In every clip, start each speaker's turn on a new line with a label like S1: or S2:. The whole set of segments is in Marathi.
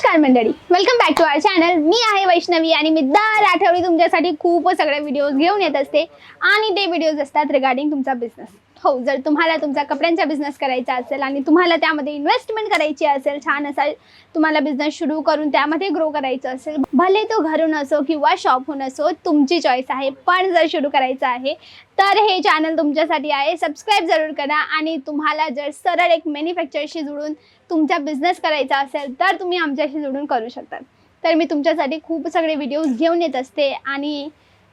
S1: नमस्कार मंडळी. Welcome back to our channel मी आहे वैष्णवी आणि मी दर आठवडी तुमच्यासाठी खूप सगळे व्हिडिओज घेऊन येत असते. आणि ते व्हिडिओज असतात रिगार्डिंग तुमचा बिझनेस हो जर तुम्हाला तुमचा कपड्यांचा बिझनेस करायचा असेल आणि तुम्हाला त्यामध्ये इन्व्हेस्टमेंट करायची असेल छान असा तुम्हाला बिझनेस सुरू करून त्यामध्ये ग्रो करायचं असेल भले तो घरून असो किंवा शॉपहून असो तुमची चॉईस आहे. पण जर सुरू करायचं आहे तर हे चॅनल तुमच्यासाठी आहे. सबस्क्राईब जरूर करा आणि तुम्हाला जर सरळ एक मॅन्युफॅक्चरशी जुळून तुमचा बिझनेस करायचा असेल तर तुम्ही आमच्याशी जुळून करू शकता. तर मी तुमच्यासाठी खूप सगळे व्हिडिओज घेऊन येत असते आणि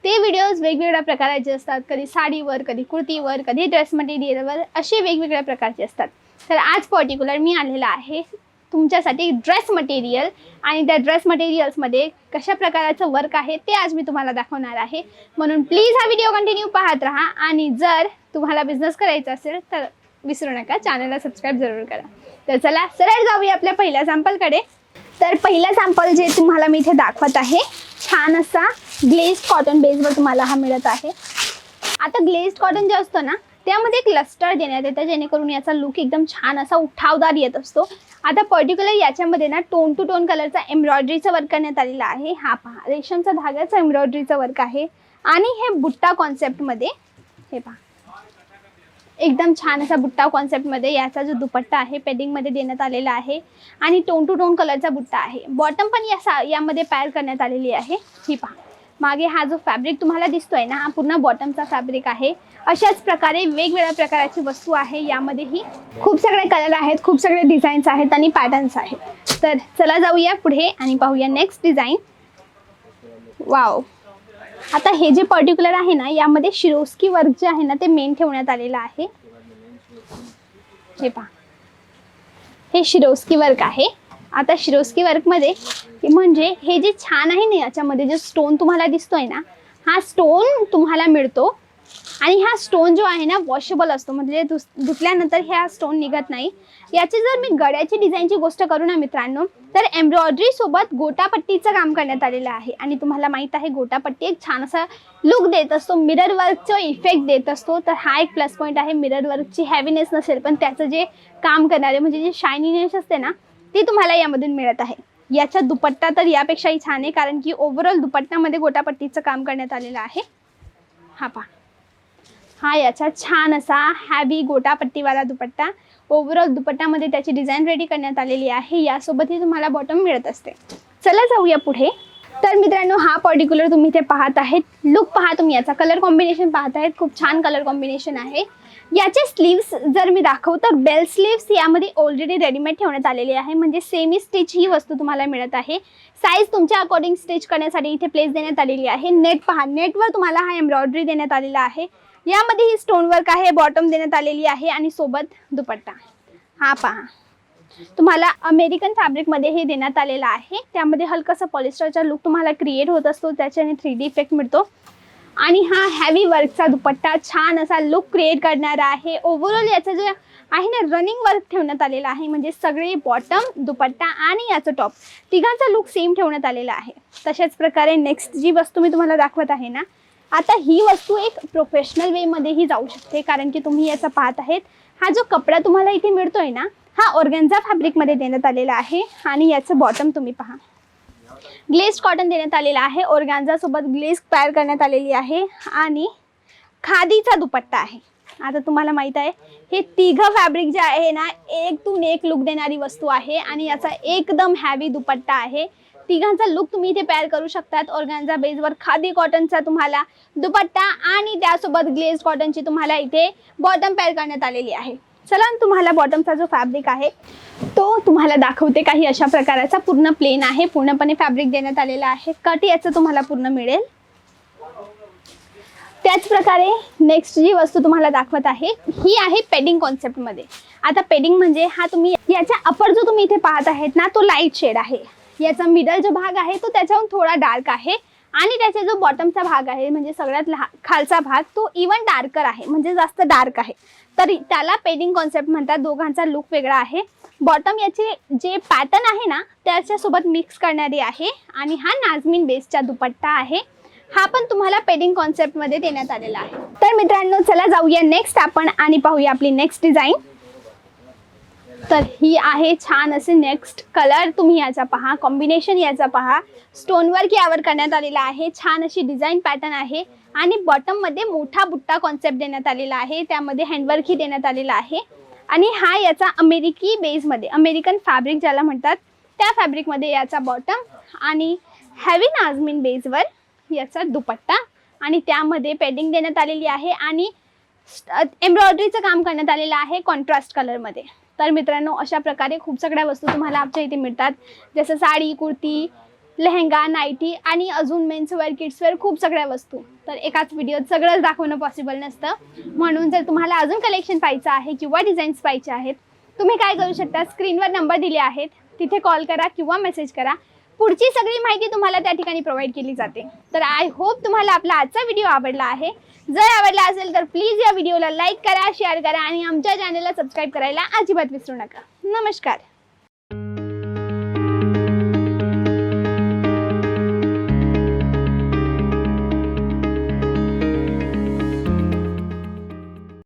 S1: ते व्हिडिओज वेगवेगळ्या प्रकाराचे असतात. कधी साडीवर कधी कुर्तीवर कधी ड्रेस मटेरियलवर असे वेगवेगळ्या प्रकारचे असतात. तर आज पर्टिक्युलर मी आलेला आहे तुमच्यासाठी ड्रेस मटेरियल आणि त्या ड्रेस मटेरियल्समध्ये कशा प्रकाराचं वर्क आहे ते आज मी तुम्हाला दाखवणार आहे. म्हणून प्लीज हा व्हिडिओ कंटिन्यू पाहत राहा आणि जर तुम्हाला बिझनेस करायचा असेल तर विसरू नका चॅनलला सबस्क्राईब जरूर करा. तर चला सरळ जाऊया आपल्या पहिल्या सॅम्पलकडे तर पहिला सॅम्पल जे तुम्हाला मी इथे दाखवत आहे छान असा ग्लेज कॉटन बेसवर तुम्हाला हा मिळत आहे. आता ग्लेज कॉटन जे असतो ना त्यामध्ये एक लस्टर देण्यात येतं जेणेकरून याचा लुक एकदम छान असा उठावदार येत असतो. आता पर्टिक्युलर याच्यामध्ये ना टोन टू टोन कलरचा एम्ब्रॉयडरीचं वर्क करण्यात आलेला आहे. हा पहा रेशमचा धाग्याचा एम्ब्रॉयडरीचं वर्क आहे. आणि हे बुट्टा कॉन्सेप्टमध्ये हे पहा. एकदम छान असा बुट्टा कॉन्सेप्टमध्ये याचा जो दुपट्टा आहे पेडिंगमध्ये देण्यात आलेला आहे. आणि टोन टू टोन कलरचा बुट्टा आहे. बॉटम पण या सा यामध्ये पॅर करण्यात आलेली आहे. ही पहा. मागे हा जो फॅब्रिक तुम्हाला दिसतोय ना हा पूर्ण बॉटमचा फॅब्रिक आहे. अशाच प्रकारे वेगवेगळ्या प्रकाराची वस्तू आहे. यामध्येही खूप सगळे कलर आहेत खूप सगळे डिझाईन्स आहेत आणि पॅटर्न्स आहेत. तर चला जाऊया पुढे आणि पाहूया नेक्स्ट डिझाईन वाव आता हे जे पर्टिक्युलर आहे ना यामध्ये शिरोस्की वर्क जे आहे ना ते मेन ठेवण्यात आलेलं आहे. हे पहा. हे शिरोस्की वर्क आहे. आता शिरोस्की वर्कमध्ये म्हणजे हे जे छान आहे ना याच्यामध्ये जो स्टोन तुम्हाला दिसतोय ना हा स्टोन तुम्हाला मिळतो. आणि हा स्टोन जो आहे ना वॉशेबल असतो. म्हणजे धुतल्यानंतर ह्या स्टोन निघत नाही. याची जर मी गळ्याची डिझाईनची गोष्ट करू ना मित्रांनो तर एम्ब्रॉयडरी सोबत गोटापट्टीचं काम करण्यात आलेलं आहे. आणि तुम्हाला माहीत आहे गोटापट्टी एक छान असा लुक देत असतो. मिरर वर्कचं इफेक्ट देत असतो. तर हा एक प्लस पॉईंट आहे. मिरर वर्कची हॅवीनेस नसेल पण त्याचं जे काम करणारे म्हणजे जे शायनीनेस असते ना ती तुम्हाला यामधून मिळत आहे. याचा दुपट्टा तर यापेक्षाही छान आहे कारण की ओव्हरऑल दुपट्ट्यामध्ये गोटापट्टीचं काम करण्यात आलेलं आहे. हा पहा. हा याचा छान असा हॅवी गोटापट्टीवाला दुपट्टा. ओव्हरऑल दुपट्ट्यामध्ये त्याची डिझाईन रेडी करण्यात आलेली आहे. यासोबतही तुम्हाला बॉटम मिळत असते. चला जाऊया पुढे. तर मित्रांनो हा पर्टिक्युलर तुम्ही इथे पाहत आहेत. लुक पहा तुम्ही याचा. कलर कॉम्बिनेशन पाहत आहेत. खूप छान कलर कॉम्बिनेशन आहे. याचे स्लीव्स जर मी दाखवू तर बेल स्लीव्स यामध्ये ऑलरेडी रेडीमेड ठेवण्यात आलेली आहे. म्हणजे सेमी स्टिच ही वस्तू तुम्हाला मिळत आहे. साईज तुमच्या अकॉर्डिंग स्टिच करण्यासाठी इथे प्लेस देण्यात आलेली आहे. नेट पहा नेटवर तुम्हाला हा एम्ब्रॉयडरी देण्यात आलेला आहे. यामध्ये ही स्टोनवर्क आहे बॉटम देण्यात आलेली आहे आणि सोबत दुपट्टा. हा पहा. तुम्हाला अमेरिकन फॅब्रिकमध्ये हे देण्यात आलेलं आहे. त्यामध्ये हलकासा पॉलिस्टरचा लुक तुम्हाला क्रिएट होत असतो. त्याच्याने थ्री डी इफेक्ट मिळतो. आणि हा हॅवी वर्कचा दुपट्टा छान असा लुक क्रिएट करणारा आहे. ओव्हरऑल याचं जे आहे ना रनिंग वर्क ठेवण्यात आलेलं आहे. म्हणजे सगळे बॉटम दुपट्टा आणि याचं टॉप तिघांचा लुक सेम ठेवण्यात आलेला आहे. तशाच प्रकारे नेक्स्ट जी वस्तू मी तुम्हाला दाखवत आहे ना आता ही वस्तू एक प्रोफेशनल वेमध्येही जाऊ शकते. कारण की तुम्ही याचा पाहत आहेत. हा जो कपडा तुम्हाला इथे मिळतोय ना हा ऑर्गेन्झा फॅब्रिकमध्ये देण्यात आलेला आहे. आणि याचं बॉटम तुम्ही पहा. ग्लेज कॉटन देण्यात आलेला आहे. ऑर्गॅन्झा सोबत तयार करण्यात आलेली आहे. आणि खादीचा दुपट्टा आहे. आता तुम्हाला माहीत आहे हे तिघं फॅब्रिक जे आहे ना एकतून एक लुक देणारी वस्तू आहे आणि याचा एकदम हॅवी दुपट्टा आहे. तिघांचा लुक तुम्ही इथे पॅर करू शकतात. ऑर्गॅन्झा बेसवर खादी कॉटनचा तुम्हाला दुपट्टा आणि त्यासोबत ग्लेज कॉटनची तुम्हाला इथे बॉटम पॅर करण्यात आलेली आहे. चला तुम्हाला बॉटमचा जो फॅब्रिक आहे तो तुम्हाला दाखवते काही अशा प्रकाराचा पूर्ण प्लेन आहे. पूर्णपणे फॅब्रिक देण्यात आलेला आहे. कट याचं तुम्हाला पूर्ण मिळेल. त्याच प्रकारे नेक्स्ट जी वस्तू तुम्हाला दाखवत आहे ही आहे पेडिंग कॉन्सेप्टमध्ये आता पेडिंग म्हणजे हा तुम्ही याचा अपर जो तुम्ही इथे पाहत आहेत ना तो लाइट शेड आहे. याचा मिडल जो भाग आहे तो त्याच्याहून थोडा डार्क आहे. आणि त्याचा जो बॉटमचा भाग आहे म्हणजे सगळ्यात लहा खालचा भाग तो इवन डार्कर आहे. म्हणजे जास्त डार्क आहे. तर त्याला पेडिंग कॉन्सेप्ट म्हणतात. दोघांचा लुक वेगळा आहे. बॉटम याचे जे पॅटर्न आहे ना त्याच्यासोबत मिक्स करणारी आहे. आणि हा नाजमीन बेसचा दुपट्टा आहे. हा पण तुम्हाला पेडिंग कॉन्सेप्टमध्ये देण्यात आलेला आहे. तर मित्रांनो चला जाऊया नेक्स्ट आपण आणि पाहूया आपली नेक्स्ट डिझाईन तर ही आहे छान असे नेक्स्ट कलर तुम्ही याचा पहा कॉम्बिनेशन याचा पहा. स्टोनवर्क यावर करण्यात आलेला आहे. छान अशी डिझाईन पॅटर्न आहे. आणि बॉटममध्ये मोठा बुट्टा कॉन्सेप्ट देण्यात आलेला आहे. त्यामध्ये हँडवर्कही देण्यात आलेला आहे. आणि हा याचा अमेरिकी बेसमध्ये अमेरिकन फॅब्रिक ज्याला म्हणतात त्या फॅब्रिकमध्ये याचा बॉटम आणि हॅवी नाजमीन बेसवर याचा दुपट्टा. आणि त्यामध्ये पेडिंग देण्यात आलेली आहे. आणि एम्ब्रॉयडरीचं काम करण्यात आलेलं आहे कॉन्ट्रास्ट कलरमध्ये तर मित्रांनो अशा प्रकारे खूप सगळ्या वस्तू तुम्हाला आमच्या इथे मिळतात. जसं साडी कुर्ती लेहंगा नाईटी आणि अजून मेन्सवेअर किड्सवेअर खूप सगळ्या वस्तू. तर एकाच व्हिडिओत सगळंच दाखवणं पॉसिबल नसतं. म्हणून जर तुम्हाला अजून कलेक्शन पाहिजे आहे किंवा डिझाईन्स पाहिजे आहेत तुम्ही काय करू शकता? स्क्रीनवर नंबर दिले आहेत. तिथे कॉल करा किंवा मेसेज करा. पुढची सगळी माहिती तुम्हाला त्या ठिकाणी प्रोव्हाइड केली जाते. तर आय होप तुम्हाला आपला आजचा व्हिडिओ आवडला आहे. जर आवडला असेल तर प्लीज या व्हिडिओला लाईक करा शेअर करा आणि आमच्या चॅनलला सबस्क्राईब करायला अजिबात विसरू नका. नमस्कार.